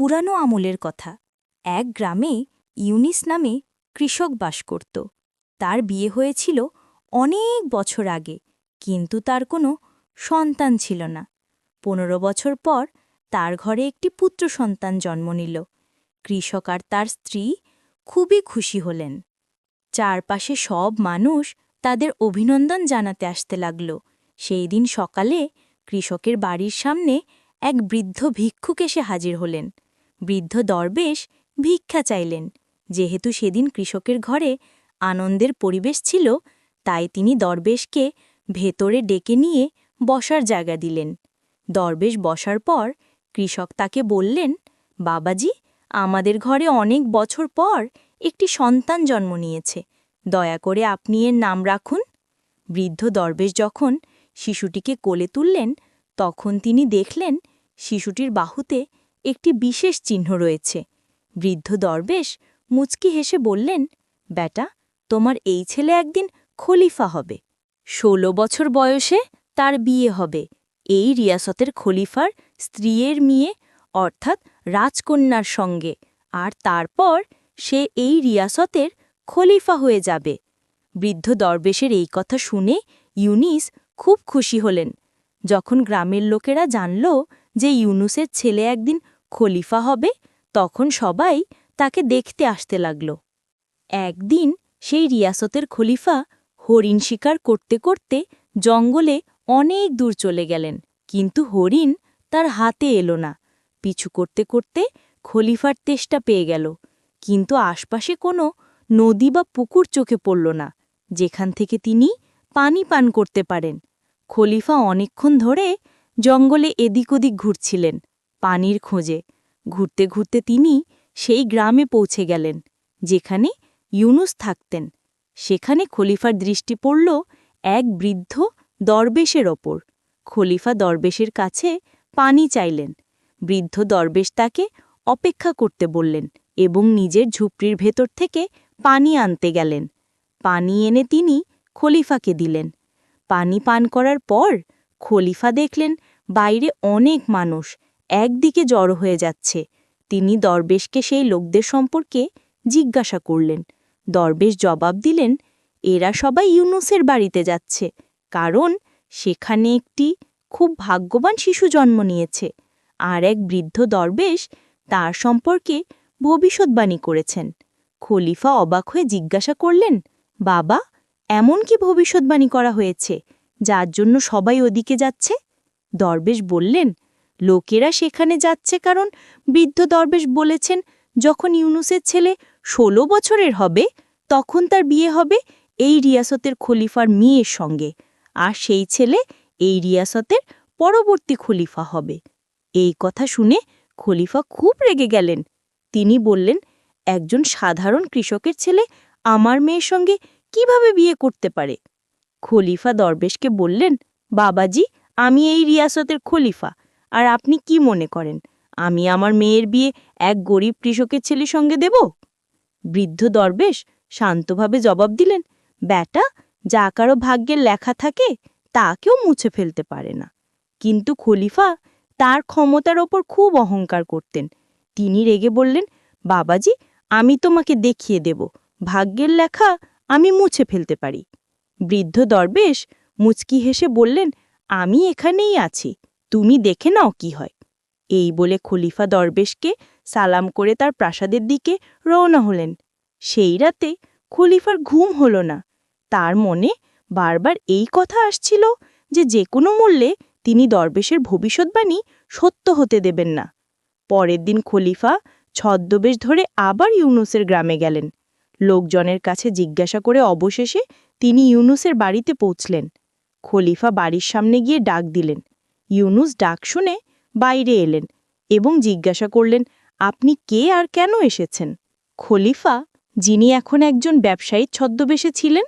পুরানো আমলের কথা। এক গ্রামে ইউনিস নামে কৃষক বাস করত। তার বিয়ে হয়েছিল অনেক বছর আগে, কিন্তু তার কোনো সন্তান ছিল না। পনেরো বছর পর তার ঘরে একটি পুত্র সন্তান জন্ম নিল। কৃষক আর তার স্ত্রী খুবই খুশি হলেন। চারপাশে সব মানুষ তাদের অভিনন্দন জানাতে আসতে লাগল। সেই দিন সকালে কৃষকের বাড়ির সামনে এক বৃদ্ধ ভিক্ষুক এসে হাজির হলেন। বৃদ্ধ দরবেশ ভিক্ষা চাইলেন। যেহেতু সেদিন কৃষকের ঘরে আনন্দের পরিবেশ ছিল, তাই তিনি দরবেশকে ভেতরে ডেকে নিয়ে বসার জায়গা দিলেন। দরবেশ বসার পর কৃষক তাকে বললেন, বাবাজি, আমাদের ঘরে অনেক বছর পর একটি সন্তান জন্ম নিয়েছে। দয়া করে আপনি এর নাম রাখুন। বৃদ্ধ দরবেশ যখন শিশুটিকে কোলে তুললেন, তখন তিনি দেখলেন শিশুটির বাহুতে একটি বিশেষ চিহ্ন রয়েছে। বৃদ্ধ দরবেশ মুচকি হেসে বললেন, বেটা, তোমার এই ছেলে একদিন খলিফা হবে। ষোলো বছর বয়সে তার বিয়ে হবে। এই রিয়াসতের খলিফার স্ত্রীয়ের মেয়ে, অর্থাৎ রাজকন্যার সঙ্গে। আর তারপর সে এই রিয়াসতের খলিফা হয়ে যাবে। বৃদ্ধ দরবেশের এই কথা শুনে ইউনিস খুব খুশি হলেন। যখন গ্রামের লোকেরা জানল যে ইউনুসের ছেলে একদিন খলিফা হবে, তখন সবাই তাকে দেখতে আসতে লাগল। একদিন সেই রিয়াসতের খলিফা হরিণ শিকার করতে করতে জঙ্গলে অনেক দূর চলে গেলেন, কিন্তু হরিণ তার হাতে এলো না। পিছু করতে করতে খলিফার তেষ্টা পেয়ে গেল, কিন্তু আশপাশে কোনো নদী বা পুকুর চোখে পড়ল না, যেখান থেকে তিনি পানি পান করতে পারেন। খলিফা অনেকক্ষণ ধরে জঙ্গলে এদিক ওদিক ঘুরছিলেন পানির খোঁজে। ঘুরতে ঘুরতে তিনি সেই গ্রামে পৌঁছে গেলেন, যেখানে ইউনুস থাকতেন। সেখানে খলিফার দৃষ্টি পড়ল এক বৃদ্ধ দরবেশের ওপর। খলিফা দরবেশের কাছে পানি চাইলেন। বৃদ্ধ দরবেশ তাকে অপেক্ষা করতে বললেন এবং নিজের ঝুপড়ির ভেতর থেকে পানি আনতে গেলেন। পানি এনে তিনি খলিফাকে দিলেন। পানি পান করার পর খলিফা দেখলেন বাইরে অনেক মানুষ। একদিকে জড়ো হয়ে যাচ্ছে। তিনি দরবেশকে সেই লোকদের সম্পর্কে জিজ্ঞাসা করলেন। দরবেশ জবাব দিলেন, এরা সবাই ইউনুসের বাড়িতে যাচ্ছে, কারণ সেখানে একটি খুব ভাগ্যবান শিশু জন্ম নিয়েছে। আর এক বৃদ্ধ দরবেশ তার সম্পর্কে ভবিষ্যৎবাণী করেছেন। খলিফা অবাক হয়ে জিজ্ঞাসা করলেন, বাবা, এমন কি ভবিষ্যৎবাণী করা হয়েছে, যার জন্য সবাই ওদিকে যাচ্ছে? দরবেশ বললেন লোকেরা সেখানে যাচ্ছে কারণ বৃদ্ধ দরবেশ বলেছেন, যখন ইউনুসের ছেলে ষোলো বছরের হবে, তখন তার বিয়ে হবে এই রিয়াসতের খলিফার মেয়ের সঙ্গে। আর সেই ছেলে এই রিয়াসতের পরবর্তী খলিফা হবে। এই কথা শুনে খলিফা খুব রেগে গেলেন। তিনি বললেন, একজন সাধারণ কৃষকের ছেলে আমার মেয়ের সঙ্গে কীভাবে বিয়ে করতে পারে? খলিফা দরবেশকে বললেন, বাবাজি, আমি এই রিয়াসতের খলিফা। আর আপনি কি মনে করেন, আমি আমার মেয়ের বিয়ে এক গরিব কৃষকের ছেলের সঙ্গে দেব? বৃদ্ধ দরবেশ শান্তভাবে জবাব দিলেন, ব্যাটা, যা কারও ভাগ্যের লেখা থাকে তা কেউ মুছে ফেলতে পারে না। কিন্তু খলিফা তার ক্ষমতার ওপর খুব অহংকার করতেন। তিনি রেগে বললেন, বাবাজি, আমি তোমাকে দেখিয়ে দেব, ভাগ্যের লেখা আমি মুছে ফেলতে পারি। বৃদ্ধ দরবেশ মুচকি হেসে বললেন, আমি এখানেই আছি। তুমি দেখে নাও কি হয়। এই বলে খলিফা দরবেশকে সালাম করে তার প্রাসাদের দিকে রওনা হলেন। সেই রাতে খলিফার ঘুম হল না। তার মনে বারবার এই কথা আসছিল যে যে কোনো মূল্যে তিনি দরবেশের ভবিষ্যৎবাণী সত্য হতে দেবেন না। পরের দিন খলিফা ছদ্মবেশ ধরে আবার ইউনুসের গ্রামে গেলেন। লোকজনের কাছে জিজ্ঞাসা করে অবশেষে তিনি ইউনুসের বাড়িতে পৌঁছলেন। খলিফা বাড়ির সামনে গিয়ে ডাক দিলেন। ইউনুস ডাক শুনে বাইরে এলেন এবং জিজ্ঞাসা করলেন, আপনি কে আর কেন এসেছেন? খলিফা, যিনি এখন একজন ব্যবসায়ী ছদ্মবেশে ছিলেন,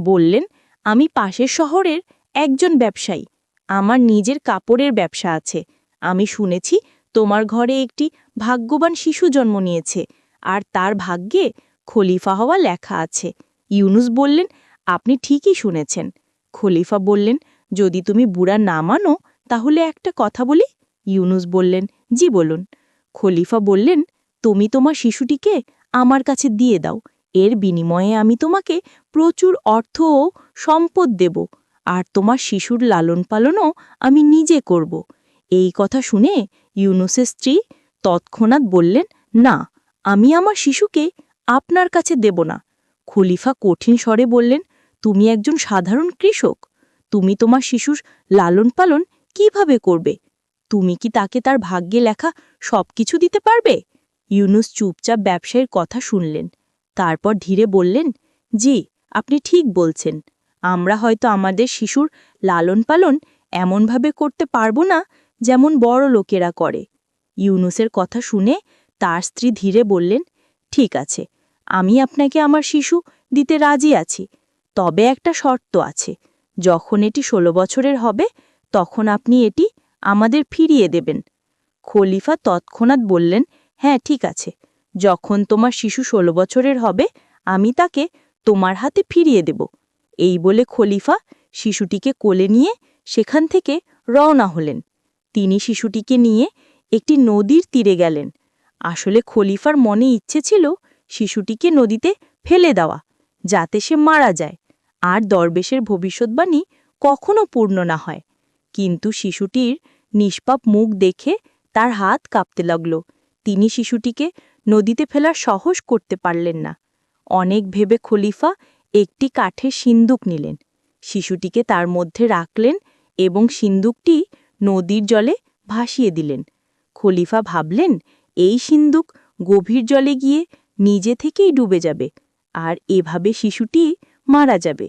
বললেন, আমি পাশের শহরের একজন ব্যবসায়ী। আমার নিজের কাপড়ের ব্যবসা আছে। আমি শুনেছি তোমার ঘরে একটি ভাগ্যবান শিশু জন্ম নিয়েছে আর তার ভাগ্যে খলিফা হওয়া লেখা আছে। ইউনুস বললেন, আপনি ঠিকই শুনেছেন। খলিফা বললেন, যদি তুমি বুড়া না মানো তাহলে একটা কথা বলি? ইউনুস বললেন, জি, বলুন। খলিফা বললেন, তুমি তোমার শিশুটিকে আমার কাছে দিয়ে দাও। এর বিনিময়ে আমি তোমাকে প্রচুর অর্থ ও সম্পদ দেব, আর তোমার শিশুর লালন পালনও আমি নিজে করব। এই কথা শুনে ইউনুসের স্ত্রী তৎক্ষণাৎ বললেন, না, আমি আমার শিশুকে আপনার কাছে দেব না। খলিফা কঠিন স্বরে বললেন, তুমি একজন সাধারণ কৃষক। তুমি তোমার শিশুর লালন পালন কীভাবে করবে? তুমি কি তাকে তার ভাগ্যে লেখা সবকিছু দিতে পারবে? ইউনুস চুপচাপ ব্যবসায়ীর কথা শুনলেন। তারপর ধীরে বললেন, জি, আপনি ঠিক বলছেন। আমরা হয়তো আমাদের শিশুর লালন পালন এমনভাবে করতে পারব না যেমন বড় লোকেরা করে। ইউনুসের কথা শুনে তার স্ত্রী ধীরে বললেন, ঠিক আছে, আমি আপনাকে আমার শিশু দিতে রাজি আছি। তবে একটা শর্ত আছে, যখন এটি ষোলো বছরের হবে তখন আপনি এটি আমাদের ফিরিয়ে দেবেন। খলিফা তৎক্ষণাৎ বললেন হ্যাঁ ঠিক আছে। যখন তোমার শিশু ষোলো বছরের হবে, আমি তাকে তোমার হাতে ফিরিয়ে দেব। এই বলে খলিফা শিশুটিকে কোলে নিয়ে সেখান থেকে রওনা হলেন। তিনি শিশুটিকে নিয়ে একটি নদীর তীরে গেলেন। আসলে খলিফার মনে ইচ্ছে ছিল শিশুটিকে নদীতে ফেলে দেওয়া, যাতে সে মারা যায়। আর দরবেশের ভবিষ্যৎবাণী কখনো পূর্ণ না হয়। কিন্তু শিশুটির নিষ্পাপ মুখ দেখে তার হাত কাঁপতে লাগল। তিনি শিশুটিকে নদীতে ফেলার সাহস করতে পারলেন না। অনেক ভেবে খলিফা একটি কাঠের সিন্দুক নিলেন। শিশুটিকে তার মধ্যে রাখলেন এবং সিন্দুকটি নদীর জলে ভাসিয়ে দিলেন। খলিফা ভাবলেন, এই সিন্দুক গভীর জলে গিয়ে নিজে থেকেই ডুবে যাবে, আর এভাবে শিশুটি মারা যাবে।